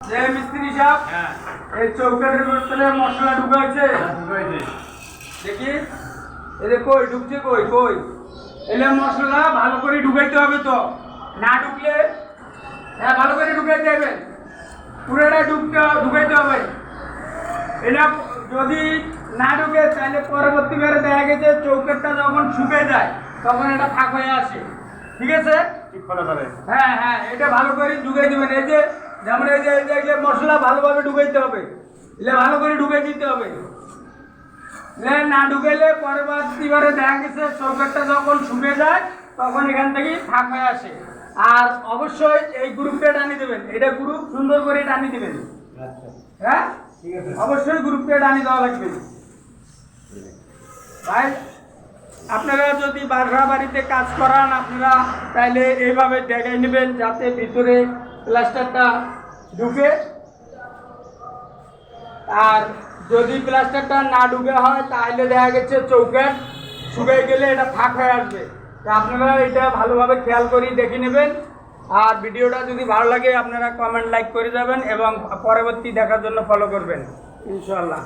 যে মিস্ত্রি সাহেব হ্যাঁ। এই চৌকাটের ভিতরে মশলা ঢুকাইছে। ঢুকাইছে। দেখি এদের কই ঢুকছে কই কই? এলে মশলা ভালো করে ঢুকাইতে হবে তো। না ঢুকলে হ্যাঁ ভালো করে ঢুকাইতে হবে। পুরোটা ঢুকতে ঢুকাইতে হবে। এটা যদি না ঢুকে তাহলে পরবর্তীবারে দেখা গেছে চৌকাটটা যখন শুকে যায় তখন এটা ফাঁক হয়ে আসে। ঠিক আছে? ঠিক হ্যাঁ হ্যাঁ এটা ভালো করে ঢুকাই দিবেন। এই যে যেমন এই যে মশলা ভালোভাবে ঢুকাইতে হবে। এলে ভালো করে ঢুকে দিতে হবে। না ঢুকাইলে পরবর্তীবারে দেখা গেছে চৌকাটটা যখন শুকে যায় তখন এখান থেকে ফাঁক হয়ে আসে। আর অবশ্যই এই গ্রুপটা টানি দেবেন। এটা গ্রুপ সুন্দর করে টানি দিবেন। আচ্ছা। হ্যাঁ? অবশ্যই গ্রুপটা টানি দেওয়া লাগবে। ভাই আপনারা যদি বাসা বাড়িতে কাজ করান আপনারা তাইলে এইভাবে দেখাই নেবেন যাতে ভিতরে প্লাস্টারটা ঢুকে। আর যদি প্লাস্টারটা না ঢুকে হয়, তাহলে দেখা গেছে চৌকাট শুকিয়ে গেলে এটা ফাঁক হয়ে আসবে। তা আপনারা এটা ভালোভাবে খেয়াল করেই দেখে নেবেন। আর ভিডিওটা যদি ভালো লাগে, আপনারা কমেন্ট লাইক করে যাবেন এবং পরবর্তী দেখার জন্য ফলো করবেন। ইনশাল্লাহ